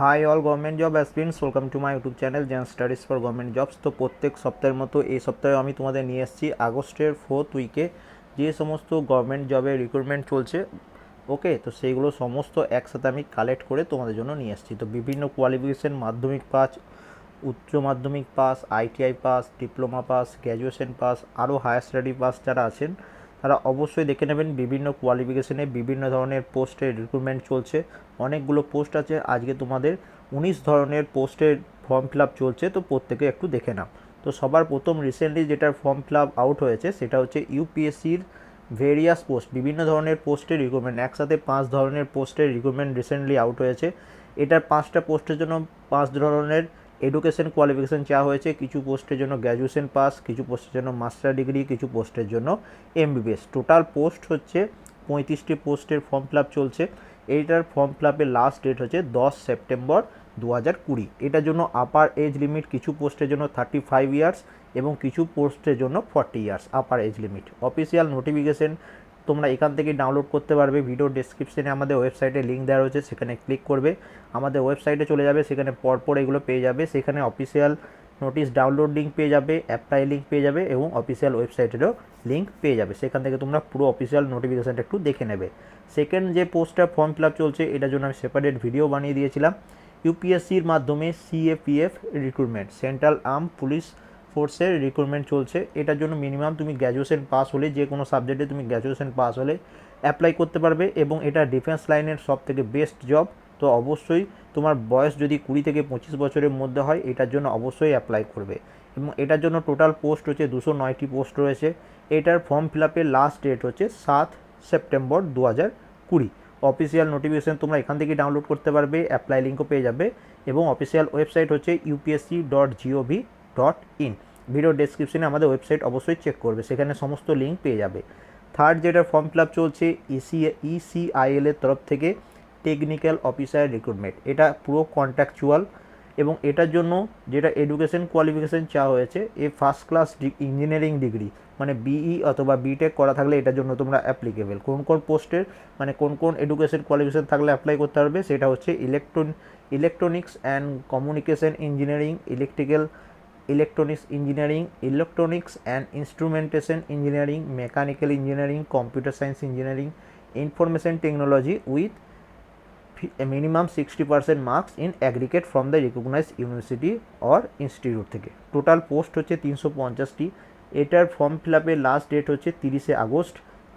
Hi all government job aspirants welcome to my YouTube channel gen studies for government jobs তো প্রত্যেক সপ্তাহের মতো এই সপ্তাহে আমি তোমাদের নিয়ে এসেছি আগস্টের ফোর্থ উইকে যে সমস্ত গভর্নমেন্ট জবের রিক্রুটমেন্ট চলছে। ওকে তো সেইগুলো সমস্ত একসাথে আমি কালেক্ট করে তোমাদের জন্য নিয়ে এসেছি। তো বিভিন্ন কোয়ালিফিকেশন মাধ্যমিক পাস উচ্চ Madhyamik pass ITI pass diploma pass graduation pass আরও হায়ার স্টাডি পাস যারা আছেন তারা অবশ্যই দেখে নেবেন বিভিন্ন কোয়ালিফিকেশনে বিভিন্ন ধরনের পোস্টের রিক্রুটমেন্ট চলছে। অনেকগুলো পোস্ট আছে। আজকে তোমাদের উনিশ ধরনের পোস্টের ফর্ম ফিল আপ চলছে, তো প্রত্যেকে একটু দেখে নাও। তো সবার প্রথম রিসেন্টলি যেটার ফর্ম ফিল আপ আউট হয়েছে, সেটা হচ্ছে ইউপিএসসির ভেরিয়াস পোস্ট বিভিন্ন ধরনের পোস্টের রিক্রুটমেন্ট একসাথে পাঁচ ধরনের পোস্টের রিক্রুটমেন্ট রিসেন্টলি আউট হয়েছে। এটার পাঁচটা পোস্টের জন্য পাঁচ ধরনের এডুকেশন কোয়ালিফিকেশন চাওয়া হয়েছে, কিছু পোস্টের জন্য গ্র্যাজুয়েশন পাস কিছু পোস্টের জন্য মাস্টার ডিগ্রি কিছু পোস্টের জন্য এমবিবিএস টোটাল পোস্ট হচ্ছে পঁয়ত্রিশটি পোস্টের ফর্ম ফিল চলছে। এইটার ফর্ম ফিল লাস্ট ডেট হচ্ছে দশ সেপ্টেম্বর দু হাজার কুড়ি। এটার জন্য আপার এজ লিমিট কিছু পোস্টের জন্য থার্টি ফাইভ ইয়ার্স এবং কিছু পোস্টের জন্য forty years upper age limit official notification তোমরা এখান থেকে ডাউনলোড করতে পারবে ভিডিও ডেসক্রিপশনে আমাদের ওয়েবসাইটে লিঙ্ক দেওয়া রয়েছে, সেখানে ক্লিক করবে। আমাদের ওয়েবসাইটে চলে যাবে, সেখানে পরপর এগুলো পেয়ে যাবে। সেখানে অফিসিয়াল নোটিশ ডাউনলোড লিঙ্ক পেয়ে যাবে অ্যাপ্লাই লিঙ্ক পেয়ে যাবে এবং অফিসিয়াল ওয়েবসাইটেরও লিঙ্ক পেয়ে যাবে। সেখান থেকে তোমরা পুরো অফিসিয়াল নোটিফিকেশানটা একটু দেখে নেবে। সেকেন্ড যে পোস্টটা ফর্ম ফিল আপ চলছে, এটার জন্য আমি সেপারেট ভিডিও বানিয়ে দিয়েছিলাম। ইউপিএসসির মাধ্যমে CAPF recruitment central arm police ফোর্সের রিক্রুটমেন্ট চলছে। এটার জন্য মিনিমাম তুমি গ্র্যাজুয়েশন পাস হলে, যে কোনো সাবজেক্টে তুমি গ্র্যাজুয়েশন পাস হলে অ্যাপ্লাই করতে পারবে এবং এটা ডিফেন্স লাইনের সব থেকে বেস্ট জব তো অবশ্যই তোমার বয়স যদি কুড়ি থেকে পঁচিশ বছরের মধ্যে হয়, এটার জন্য অবশ্যই অ্যাপ্লাই করবে। এবং এটার জন্য টোটাল পোস্ট হচ্ছে দুশো নয়টি পোস্ট রয়েছে। এটার ফর্ম ফিল আপের লাস্ট ডেট হচ্ছে সাত সেপ্টেম্বর দু হাজার কুড়ি। অফিসিয়াল নোটিফিকেশান তোমরা এখান থেকে ডাউনলোড করতে পারবে অ্যাপ্লাই লিঙ্কও পেয়ে যাবে। এবং অফিসিয়াল ওয়েবসাইট হচ্ছে UPSC dot GOV dot in video ডেসক্রিপশনে আমাদের ওয়েবসাইট অবশ্যই চেক করবে, সেখানে সমস্ত লিঙ্ক পেয়ে যাবে। থার্ড যেটা ফর্ম ফিল আপ চলছে ইসি ইসিআইএল এর তরফ থেকে টেকনিক্যাল অফিসার রিক্রুটমেন্ট এটা পুরো কন্ট্রাকচুয়াল এবং এটার জন্য যেটা এডুকেশন কোয়ালিফিকেশান চাওয়া হয়েছে, a first class engineering degree মানে বিই অথবা বিটেক করা থাকলে এটার জন্য তোমরা অ্যাপ্লিকেবল কোন কোন পোস্টের মানে কোন কোন এডুকেশন কোয়ালিফিকেশান থাকলে অ্যাপ্লাই করতে পারবে, সেটা হচ্ছে electron electronics and communication engineering electrical electronics engineering electronics and instrumentation engineering mechanical engineering computer science engineering information technology with minimum sixty percent marks in aggregate from the recognise university or institute থেকে। Total post হচ্ছে তিনশো পঞ্চাশটি। এটার form fill আপের last date হচ্ছে তিরিশে August.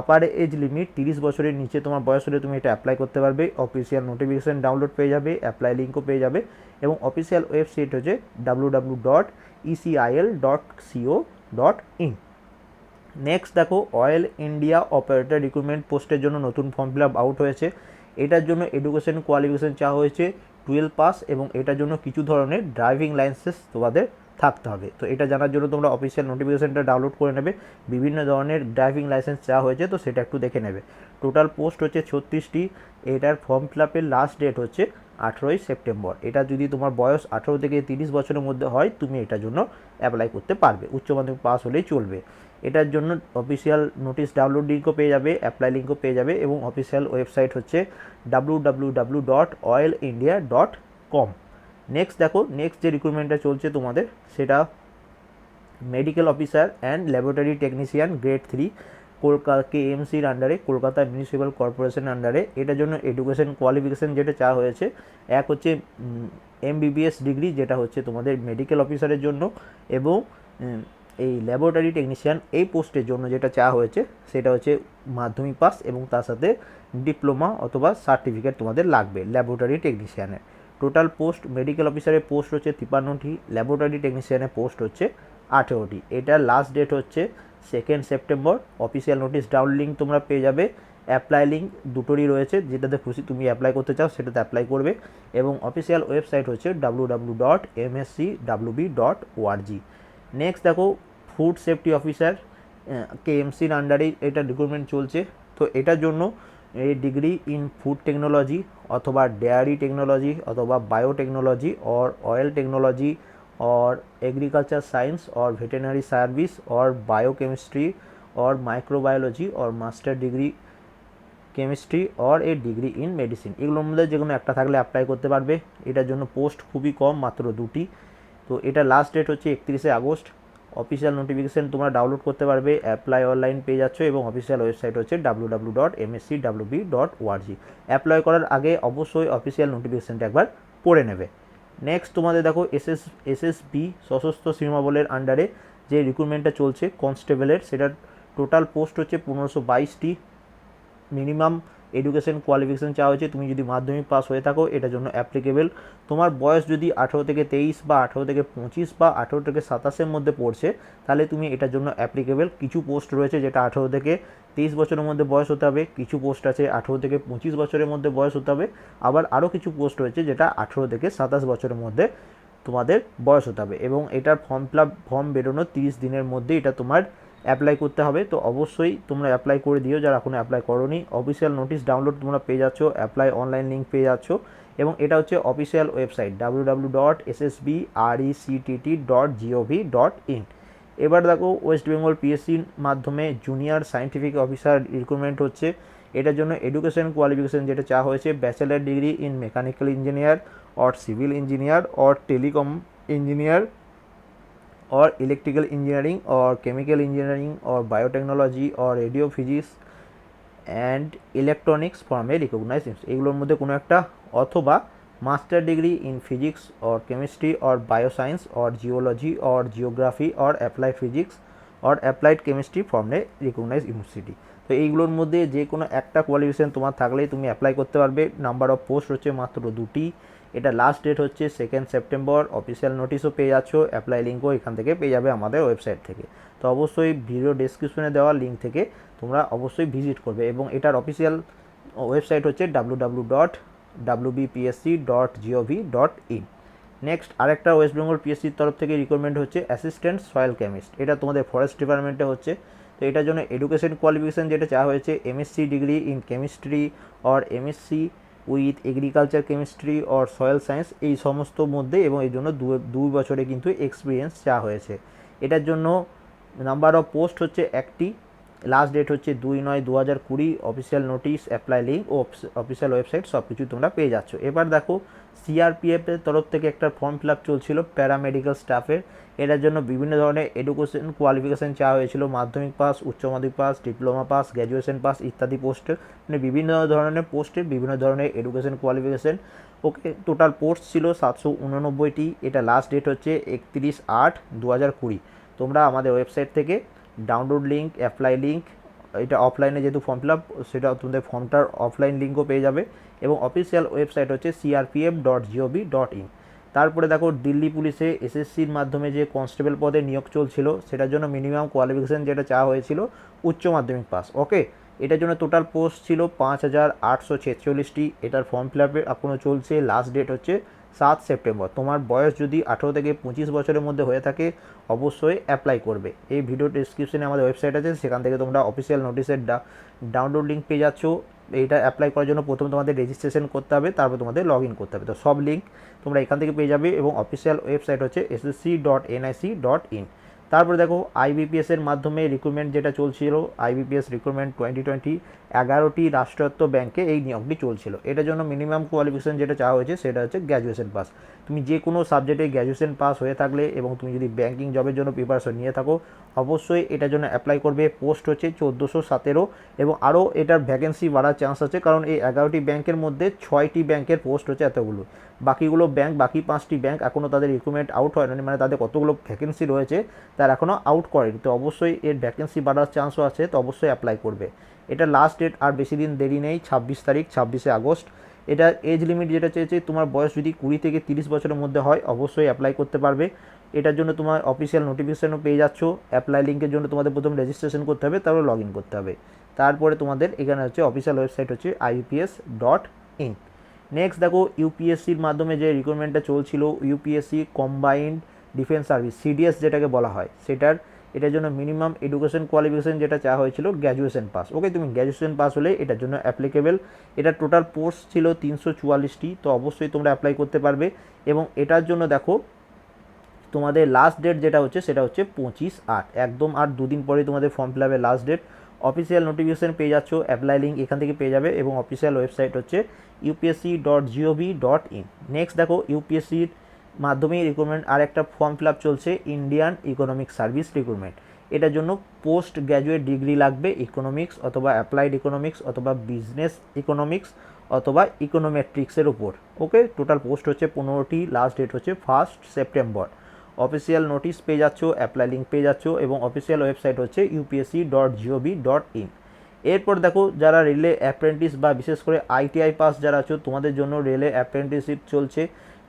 আপার age limit তিরিশ বছরের নিচে তোমার বয়স হলে তুমি এটা অ্যাপ্লাই করতে পারবে। অফিসিয়াল নোটিফিকেশান ডাউনলোড পেয়ে যাবে অ্যাপ্লাই লিঙ্কও পেয়ে যাবে। এবং অফিসিয়াল ওয়েবসাইট হচ্ছে W W dot ECIL dot CO dot in next দেখো অয়েল ইন্ডিয়া অপারেটর রিক্রুটমেন্ট পোস্টের জন্য নতুন ফর্ম ফিল আপ আউট হয়েছে। এটার জন্য এডুকেশন কোয়ালিফিকেশান চাওয়া হয়েছে। টুয়েলভ পাস এবং এটার জন্য কিছু ধরনের ড্রাইভিং লাইসেন্স তোমাদের থাকতে হবে। তো এটা জানার জন্য তোমরা অফিসিয়াল নোটিফিকেশানটা ডাউনলোড করে নেবে। বিভিন্ন ধরনের ড্রাইভিং লাইসেন্স চাওয়া হয়েছে তো সেটা একটু দেখে নেবে। টোটাল পোস্ট হচ্ছে ছত্রিশটি। এটার ফর্ম ফিল আপের লাস্ট ডেট হচ্ছে আঠেরোই সেপ্টেম্বর। এটা যদি তোমার বয়স আঠেরো থেকে তিরিশ বছরের মধ্যে হয়, তুমি এটার জন্য অ্যাপ্লাই করতে পারবে। উচ্চ মাধ্যমিক পাস হলেই চলবে। এটার জন্য অফিসিয়াল নোটিশ ডাউনলোড লিঙ্কও পেয়ে যাবে অ্যাপ্লাই লিঙ্কও পেয়ে যাবে এবং অফিসিয়াল ওয়েবসাইট হচ্ছে W W W dot oil India dot com next দেখো নেক্সট যে রিক্রুটমেন্টটা চলছে তোমাদের, সেটা medical officer and laboratory technician grade three Kolkata কেএমসির আন্ডারে কলকাতা মিউনিসিপ্যাল কর্পোরেশনের আন্ডারে এটার জন্য এডুকেশন কোয়ালিফিকেশান যেটা চাওয়া হয়েছে, এক হচ্ছে এমবিবিএস ডিগ্রি যেটা হচ্ছে তোমাদের মেডিকেল অফিসারের জন্য এবং এই ল্যাবরেটরি টেকনিশিয়ান এই পোস্টের জন্য যেটা চাওয়া হয়েছে, সেটা হচ্ছে মাধ্যমিক পাস এবং তার সাথে ডিপ্লোমা অথবা সার্টিফিকেট তোমাদের লাগবে ল্যাবরেটরি টেকনিশিয়ানের টোটাল পোস্ট মেডিকেল অফিসারের পোস্ট হচ্ছে তিপান্নটি ল্যাবরেটরি টেকনিশিয়ানের পোস্ট হচ্ছে আঠেরোটি। এটার লাস্ট ডেট হচ্ছে second September official notice down link তোমরা পেয়ে যাবে। অ্যাপ্লাই লিঙ্ক দুটোরই রয়েছে, যেটাতে খুশি তুমি অ্যাপ্লাই করতে চাও সেটাতে অ্যাপ্লাই করবে। এবং অফিসিয়াল ওয়েবসাইট হচ্ছে W W dot MSC WB dot ORG next দেখো ফুড সেফটি অফিসার কেএমসির আন্ডারে এটা রিক্রুটমেন্ট চলছে। তো এটার জন্য এই ডিগ্রি ইন ফুড টেকনোলজি অথবা ডেয়ারি টেকনোলজি অথবা biotechnology or oil technology or agriculture science or veterinary service or biochemistry or microbiology or master degree chemistry or a degree in medicine এগুলোর মধ্যে যে কোনো একটা থাকলে অ্যাপ্লাই করতে পারবে। এটার জন্য পোস্ট খুবই কম, মাত্র দুটি। তো এটা লাস্ট ডেট হচ্ছে একত্রিশে আগস্ট। অফিসিয়াল নোটিফিকেশান তোমরা ডাউনলোড করতে পারবে অ্যাপ্লাই অনলাইন পেয়ে যাচ্ছ এবং অফিসিয়াল ওয়েবসাইট হচ্ছে W W dot MSC WB dot ORG apply করার আগে অবশ্যই অফিসিয়াল নোটিফিকেশানটা একবার পড়ে নেবে। নেক্সট তোমাদের দেখো এসএস এসএসবি সশস্ত্র সীমাবলের আন্ডারে যে রিক্রুটমেন্টটা চলছে কনস্টেবলের সেটার টোটাল পোস্ট হচ্ছে পনেরোশো বাইশটি মিনিমাম এডুকেশন কোয়ালিফিকেশান চাওয়া হয়েছে, তুমি যদি মাধ্যমিক পাস হয়ে থাকো, এটার জন্য অ্যাপ্লিকেবল তোমার বয়স যদি আঠেরো থেকে তেইশ বা আঠেরো থেকে পঁচিশ বা আঠেরো থেকে সাতাশের মধ্যে পড়ছে, তাহলে তুমি এটার জন্য অ্যাপ্লিকেবল কিছু পোস্ট রয়েছে যেটা আঠেরো থেকে তেইশ বছরের মধ্যে বয়স হতে হবে, কিছু পোস্ট আছে আঠেরো থেকে পঁচিশ বছরের মধ্যে বয়স হতে হবে, আবার আরও কিছু পোস্ট রয়েছে যেটা আঠেরো থেকে সাতাশ বছরের মধ্যে তোমাদের বয়স হতে হবে। এবং এটার ফর্ম ফিল ফর্ম বেরোনোর তিরিশ দিনের মধ্যে এটা তোমার অ্যাপ্লাই করতে হবে, তো অবশ্যই তোমরা অ্যাপ্লাই করে দিও, যারা এখনও অ্যাপ্লাই করোনি। অফিসিয়াল নোটিশ ডাউনলোড তোমরা পেয়ে যাচ্ছ অ্যাপ্লাই অনলাইন লিঙ্ক পেয়ে যাচ্ছ। এবং এটা হচ্ছে official website W W dot S S B R CTT dot GOV dot in এবার দেখো ওয়েস্ট বেঙ্গল পিএসসির মাধ্যমে জুনিয়র সায়েন্টিফিক অফিসার রিক্রুটমেন্ট হচ্ছে। এটার জন্য এডুকেশন কোয়ালিফিকেশন যেটা চা হয়েছে bachelor degree in mechanical engineer or civil engineer or telecom engineer or electrical engineering or chemical engineering or biotechnology or radio physics from a recognized institute. এগুলোর মধ্যে কোনো একটা অথবা master degree in physics or chemistry or bioscience or geology or geography or applied physics or applied chemistry from recognise university তো এইগুলোর মধ্যে যে কোনো একটা কোয়ালিফিকেশান তোমার থাকলেই তুমি অ্যাপ্লাই করতে পারবে। নাম্বার অফ পোস্ট হচ্ছে মাত্র দুটি। এটা লাস্ট ডেট হচ্ছে সেকেন্ড সেপ্টেম্বর অফিসিয়াল নোটিশও পেয়ে যাচ্ছ অ্যাপ্লাই লিঙ্কও এখান থেকে পেয়ে যাবে আমাদের ওয়েবসাইট থেকে। তো অবশ্যই ভিডিও ডিসক্রিপশনে দেওয়া লিঙ্ক থেকে তোমরা অবশ্যই ভিজিট করবে এবং এটার অফিসিয়াল ওয়েবসাইট হচ্ছে W W dot W BPSC dot GOV dot in next আরেকটা ওয়েস্ট বেঙ্গল পিএসসির তরফ থেকে রিকোয়ারমেন্ট হচ্ছে অ্যাসিস্ট্যান্ট সয়েল কেমিস্ট এটা তোমাদের ফরেস্ট ডিপার্টমেন্টে হচ্ছে। তো এটার জন্য এডুকেশন কোয়ালিফিকেশান যেটা চাওয়া হয়েছে MSc degree in chemistry or MSc with agriculture chemistry or soil science এই সমস্ত মধ্যে এবং এই জন্য দুই বছরে কিন্তু এক্সপিরিয়েন্স চাওয়া হয়েছে। এটার জন্য নাম্বার অফ পোস্ট হচ্ছে একটি লাস্ট ডেট হচ্ছে দুই নয় দু হাজার কুড়ি অফিসিয়াল নোটিশ অ্যাপ্লাই লিঙ্ক ও অফিসিয়াল ওয়েবসাইট সব কিছু তোমরা পেয়ে যাচ্ছ। এবার দেখো সিআরপিএফের তরফ থেকে একটা ফর্ম ফিল আপ চলছিল প্যারামেডিক্যাল স্টাফের এটার জন্য বিভিন্ন ধরনের এডুকেশন কোয়ালিফিকেশান চাওয়া হয়েছিল। মাধ্যমিক পাস উচ্চ Madhyamik pass diploma pass graduation pass ইত্যাদি পোস্টে মানে বিভিন্ন ধরনের পোস্টে বিভিন্ন ধরনের education qualification okay total post ছিল সাতশো উননব্বইটি। এটা লাস্ট ডেট হচ্ছে একত্রিশ আট দু হাজার কুড়ি। তোমরা আমাদের ওয়েবসাইট থেকে ডাউনলোড লিঙ্ক অ্যাপ্লাই লিঙ্ক এটা অফলাইনে যেহেতু ফর্ম ফিল আপ সেটা তোমাদের ফর্মটার অফলাইন লিঙ্কও পেয়ে যাবে এবং অফিসিয়াল ওয়েবসাইট হচ্ছে CRPF dot GOV dot in তারপরে দেখো, দিল্লি পুলিশে এসএসসির মাধ্যমে যে কনস্টেবল পদে নিয়োগ চলছিল, সেটার জন্য মিনিমাম কোয়ালিফিকেশান যেটা চাওয়া হয়েছিল, উচ্চ মাধ্যমিক পাস ওকে এটার জন্য টোটাল পোস্ট ছিল পাঁচ হাজার আটশো ছেচল্লিশটি। এটার ফর্ম ফিল আপে এখনও চলছে। লাস্ট ডেট হচ্ছে সাত সেপ্টেম্বর। তোমার বয়স যদি আঠেরো থেকে পঁচিশ বছরের মধ্যে হয়ে থাকে, অবশ্যই অ্যাপ্লাই করবে। এই ভিডিও ডিসক্রিপশনে আমাদের ওয়েবসাইট আছে, সেখান থেকে তোমরা অফিসিয়াল নোটিশের ডাউনলোড লিঙ্ক পেয়ে যাচ্ছ। এইটা অ্যাপ্লাই করার জন্য প্রথমে তোমাদের রেজিস্ট্রেশন করতে হবে, তারপর তোমাদের লগ ইন করতে হবে। তো সব লিঙ্ক তোমরা এখান থেকে পেয়ে যাবে এবং অফিসিয়াল ওয়েবসাইট হচ্ছে SSC dot NIC dot in তারপরে দেখো আইবিপিএসের মাধ্যমে রিক্রুটমেন্ট যেটা চলছিল আইবিপিএস রিক্রুটমেন্ট টোয়েন্টি টোয়েন্টি এগারোটি রাষ্ট্রায়ত্ত ব্যাংকে এই নিয়োগটি চলছিল। এটার জন্য মিনিমাম কোয়ালিফিকেশন যেটা চাওয়া হয়েছে সেটা হচ্ছে গ্র্যাজুয়েশন পাস তুমি যে কোনো সাবজেক্টে গ্র্যাজুয়েশন পাস হয়ে থাকলে এবং তুমি যদি ব্যাঙ্কিং জবের জন্য প্রিপারেশন নিয়ে থাকো, অবশ্যই এটার জন্য অ্যাপ্লাই করবে। পোস্ট হচ্ছে চোদ্দোশো সতেরো এবং আরও এটার ভ্যাকেন্সি বাড়ার চান্স আছে কারণ এই এগারোটি ব্যাংকের মধ্যে ছয়টি ব্যাংকের পোস্ট হচ্ছে এতগুলো। বাকিগুলো ব্যাংক বাকি পাঁচটি ব্যাংক এখনও তাদের রিক্রুটমেন্ট আউট হয়নি মানে তাদের কতগুলো ভ্যাকেন্সি রয়েছে তার এখনও আউট করেনি। তো অবশ্যই এর ভ্যাকেন্সি বাড়ার চান্সও আছে, তো অবশ্যই অ্যাপ্লাই করবে। এটা লাস্ট ডেট আর বেশি দিন দেরি নেই, ছাব্বিশ তারিখ, ছাব্বিশে আগস্ট। এটা এজ লিমিট যেটা চেয়েছে, তোমার বয়স যদি কুড়ি থেকে তিরিশ বছরের মধ্যে হয়, অবশ্যই অ্যাপ্লাই করতে পারবে। এটার জন্য তোমার অফিসিয়াল নোটিফিকেশানও পেয়ে যাচ্ছ। অ্যাপ্লাই লিঙ্কের জন্য তোমাদের প্রথম রেজিস্ট্রেশন করতে হবে, তারপরে লগ ইন করতে হবে। তারপরে তোমাদের এখানে হচ্ছে অফিসিয়াল ওয়েবসাইট হচ্ছে আইপিএস ডট ইন নেক্সট দেখো ইউপিএসসির মাধ্যমে যে রিক্রুটমেন্টটা চলছিল UPSC combined defence service CDS যেটাকে বলা হয়, সেটার, এটার জন্য মিনিমাম এডুকেশন কোয়ালিফিকেশন যেটা চাওয়া হয়েছিল গ্র্যাজুয়েশন পাস ওকে তুমি গ্র্যাজুয়েশন পাস হলে এটার জন্য অ্যাপ্লিকেবল এটা টোটাল পোস্ট ছিল তিনশো চুয়াল্লিশটি, তো অবশ্যই তোমরা অ্যাপ্লাই করতে পারবে। এবং এটার জন্য দেখো, তোমাদের লাস্ট ডেট যেটা হচ্ছে, সেটা হচ্ছে পঁচিশ আট। একদম আর দুদিন পরে তোমাদের ফর্ম ফিল আপের লাস্ট ডেট অফিসিয়াল নোটিফিকেশন পেয়ে যাচ্ছ অ্যাপ্লাই লিঙ্ক এখান থেকে পেয়ে যাবে। এবং অফিসিয়াল ওয়েবসাইট হচ্ছে UPSC dot GOV dot in next দেখো ইউপিএসসির মাধ্যমে রিক্রুটমেন্ট আর একটা ফর্ম ফিল আপ চলছে ইন্ডিয়ান ইকোনমিক সার্ভিস রিক্রুটমেন্ট এটার জন্য পোস্ট গ্র্যাজুয়েট ডিগ্রি লাগবে ইকোনমিক্স অথবা অ্যাপ্লাইড ইকোনমিক্স অথবা বিজনেস ইকোনমিক্স অথবা ইকোনোমেট্রিক্সের উপর। ওকে টোটাল পোস্ট হচ্ছে পনেরোটি লাস্ট ডেট হচ্ছে ফার্স্ট সেপ্টেম্বর অফিসিয়াল নোটিস পেয়ে যাচ্ছ অ্যাপ্লাই লিঙ্ক পেয়ে যাচ্ছ এবং অফিসিয়াল ওয়েবসাইট হচ্ছে UPSC dot GOV dot in এরপর দেখো, যারা রেলে অ্যাপ্রেন্টিস বা বিশেষ করে আইটিআই পাস যারা আছো, তোমাদের জন্য রেলে অ্যাপ্রেন্টিসশিপ চলছে।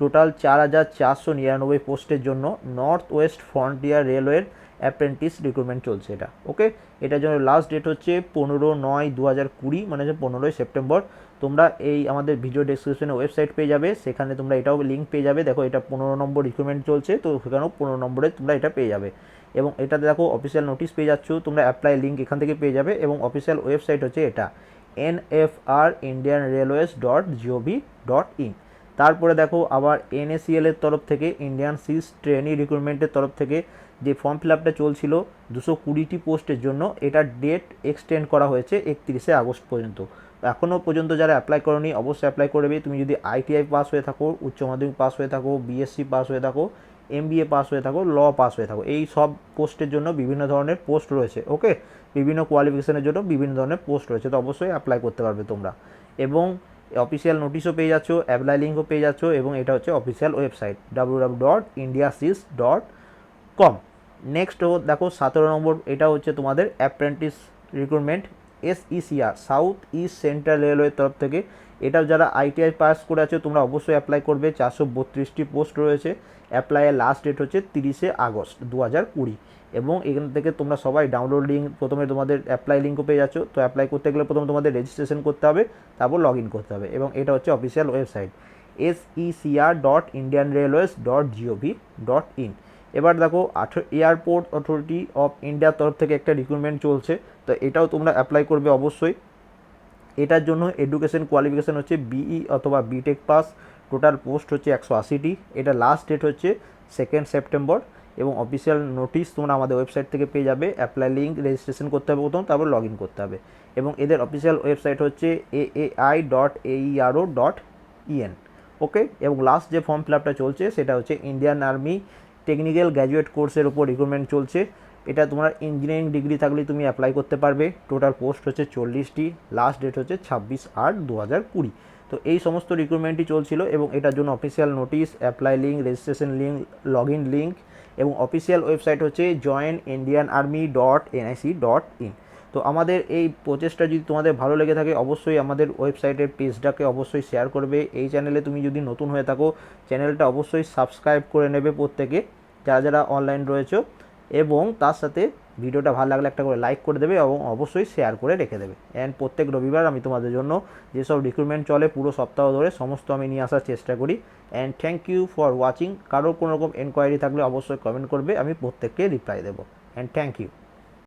টোটাল চার হাজার চারশো নিরানব্বই পোস্টের জন্য নর্থ ওয়েস্ট ফ্রন্টিয়ার রেলওয়ের অ্যাপ্রেন্টিস রিক্রুটমেন্ট চলছে এটা ওকে এটার জন্য লাস্ট ডেট হচ্ছে পনেরো নয় দু হাজার কুড়ি মানে হচ্ছে পনেরোই সেপ্টেম্বর। তোমরা এই আমাদের ভিডিও ডেসক্রিপশনে ওয়েবসাইট পেয়ে যাবে, সেখানে তোমরা এটাও লিঙ্ক পেয়ে যাবে। দেখো, এটা পনেরো নম্বর রিক্রুটমেন্ট চলছে, তো সেখানেও পনেরো নম্বরে তোমরা এটা পেয়ে যাবে। এবং এটাতে দেখো অফিসিয়াল নোটিশ পেয়ে যাচ্ছ, তোমরা অ্যাপ্লাই লিঙ্ক এখান থেকে পেয়ে যাবে এবং অফিসিয়াল ওয়েবসাইট হচ্ছে এটা N F R Indian railways dot GOV dot in তারপরে দেখো আবার এনএসিএল এর তরফ থেকে ইন্ডিয়ান সিস ট্রেনি রিক্রুটমেন্টের তরফ থেকে যে ফর্ম ফিল আপটা চলছিল দুশো কুড়িটি পোস্টের জন্য এটার ডেট এক্সটেন্ড করা হয়েছে একত্রিশে আগস্ট পর্যন্ত। এখনও পর্যন্ত যারা অ্যাপ্লাই করনি, অবশ্যই অ্যাপ্লাই করবে তুমি যদি আইটিআই পাস হয়ে থাকো, উচ্চ মাধ্যমিক পাস হয়ে থাকো বিএসসি পাস হয়ে থাকো এমবিএ পাস হয়ে থাকো ল পাস হয়ে থাকো, এই সব পোস্টের জন্য বিভিন্ন ধরনের পোস্ট রয়েছে ওকে বিভিন্ন কোয়ালিফিকেশনের জন্য বিভিন্ন ধরনের পোস্ট রয়েছে, তো অবশ্যই অ্যাপ্লাই করতে পারবে তোমরা। এবং অফিসিয়াল নোটিশও পেয়ে যাচ্ছ, অ্যাপ্লাই লিঙ্কও পেয়ে যাচ্ছ এবং এটা হচ্ছে official website W W dot India sis dot com next দেখো, সতেরো নম্বর, এটা হচ্ছে তোমাদের apprentice recruitment SECR south east central রেলওয়ের তরফ থেকে। এটা যারা আইটিআই পাস করে আছে, তোমরা অবশ্যই অ্যাপ্লাই করবে। চারশো বত্রিশটি পোস্ট রয়েছে। অ্যাপ্লাইয়ের লাস্ট ডেট হচ্ছে তিরিশে আগস্ট দু হাজার কুড়ি। এবং এখান থেকে তোমরা সবাই ডাউনলোড লিঙ্ক প্রথমে তোমাদের অ্যাপ্লাই লিঙ্কও পেয়ে যাচ্ছ। তো অ্যাপ্লাই করতে গেলে প্রথমে তোমাদের রেজিস্ট্রেশন করতে হবে, তারপর লগ ইন করতে হবে এবং এটা হচ্ছে official website S E ECR dot Indian railways dot GOV dot in এবার দেখো এয়ারপোর্ট অথরিটি অফ ইন্ডিয়ার তরফ থেকে একটা রিক্রুটমেন্ট চলছে, তো এটাও তোমরা অ্যাপ্লাই করবে অবশ্যই। এটার জন্য এডুকেশন কোয়ালিফিকেশান হচ্ছে বিই অথবা বিটেক পাস টোটাল পোস্ট হচ্ছে একশো আশিটি। এটা লাস্ট ডেট হচ্ছে সেকেন্ড সেপ্টেম্বর এবং অফিসিয়াল নোটিশ তোমরা আমাদের ওয়েবসাইট থেকে পেয়ে যাবে অ্যাপ্লাই লিঙ্ক রেজিস্ট্রেশন করতে হবে প্রথম, তারপর লগ ইন করতে হবে। এবং এদের অফিসিয়াল ওয়েবসাইট হচ্ছে A A I dot aero dot EN okay এবং লাস্ট যে ফর্ম ফিল আপটা চলছে, সেটা হচ্ছে ইন্ডিয়ান আর্মি টেকনিক্যাল গ্র্যাজুয়েট কোর্সের উপর রিক্রুটমেন্ট চলছে। এটা তোমার ইঞ্জিনিয়ারিং ডিগ্রি থাকলে তুমি অ্যাপ্লাই করতে পারবে। টোটাল পোস্ট হচ্ছে চল্লিশটি লাস্ট ডেট হচ্ছে ছাব্বিশ আট দু হাজার কুড়ি। তো এই সমস্ত রিক্রুটমেন্টই চলছিল এবং এটার জন্য official notice apply link registration link log in link এবং অফিসিয়াল ওয়েবসাইট হচ্ছে join Indian army dot NIC dot in তো আমাদের এই প্রচেষ্টা যদি তোমাদের ভালো লেগে থাকে, অবশ্যই আমাদের ওয়েবসাইটের পেজটাকে অবশ্যই শেয়ার করবে। এই চ্যানেলে তুমি যদি নতুন হয়ে থাকো চ্যানেলটা অবশ্যই সাবস্ক্রাইব করে নেবে প্রত্যেকে, যারা যারা অনলাইন রয়েছে। এবং তার সাথে ভিডিওটা ভালো লাগলে একটা করে লাইক করে দেবে এবং অবশ্যই শেয়ার করে রেখে দেবে। অ্যান্ড প্রত্যেক রবিবার আমি তোমাদের জন্য যেসব রিক্রুটমেন্ট চলে পুরো সপ্তাহ ধরে, সমস্ত আমি নিয়ে আসার চেষ্টা করি। And thank you for watching কারোর কোনো রকম এনকোয়ারি থাকলে অবশ্যই কমেন্ট করবে, আমি প্রত্যেককে রিপ্লাই দেবো। And thank you